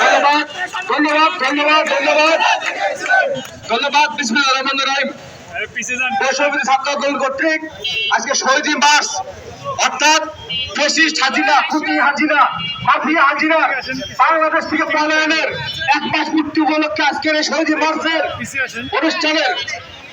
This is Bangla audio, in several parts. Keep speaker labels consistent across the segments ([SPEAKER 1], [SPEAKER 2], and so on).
[SPEAKER 1] ধন্যবাদ ধন্যবাদ ধন্যবাদ ধন্যবাদ। ধন্যবাদ, বিসমিল্লাহ রহমান রহিম। বৈষম্য ছাত্র আন্দোলন কর্তৃক আজকে শহীদ মাস অর্থাৎ ফেসিস্ট হাজিরা খুঁটি হাজিরা, মাফিয়া হাজিরা বাংলাদেশ থেকে পলায়নের এক মাস মুক্তি উপলক্ষে আজকের এই শহীদ অনুষ্ঠানের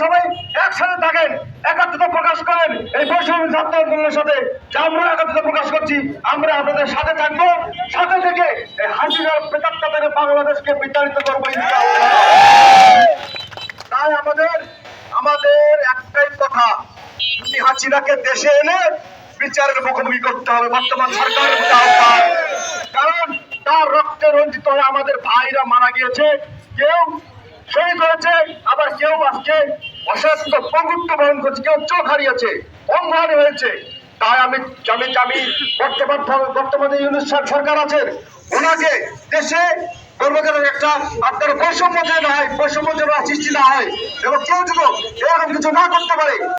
[SPEAKER 1] সবাই একসাথে থাকেন, একাত্মতা প্রকাশ করেন। এই বৈষম্য সাথে যে আমরা প্রকাশ করছি, আমরা আপনাদের সাথে থাকব। সাথে থেকে এই থেকে বাংলাদেশকে বিতাড়িত করব আমাদের আমাদের একটাই কথা হাসিনাকে দেশে এনে বিচারের মুখোমুখি করতে হবে, বর্তমান সরকারের কারণ তার রক্তে রঞ্জিত হয়ে আমাদের ভাইরা মারা গিয়েছে, কেউ শহীদ হয়েছে, আবার কেউ আজকে অস্বাস্থ্য পঙ্গুত্ব বরণ করছে, কেউ চোখ হারিয়েছে অঙ্গহানি হয়েছে। তাই আমি আমি আমি বর্তমান বর্তমানে সাহেব সরকার আছেন। ওনাকে দেশে কর্মচারীর একটা আপনার বৈষম্য যেন হয় বৈষম্য যেন সৃষ্টি না হয়, এবং কেউ যেন এরকম কিছু না করতে পারে।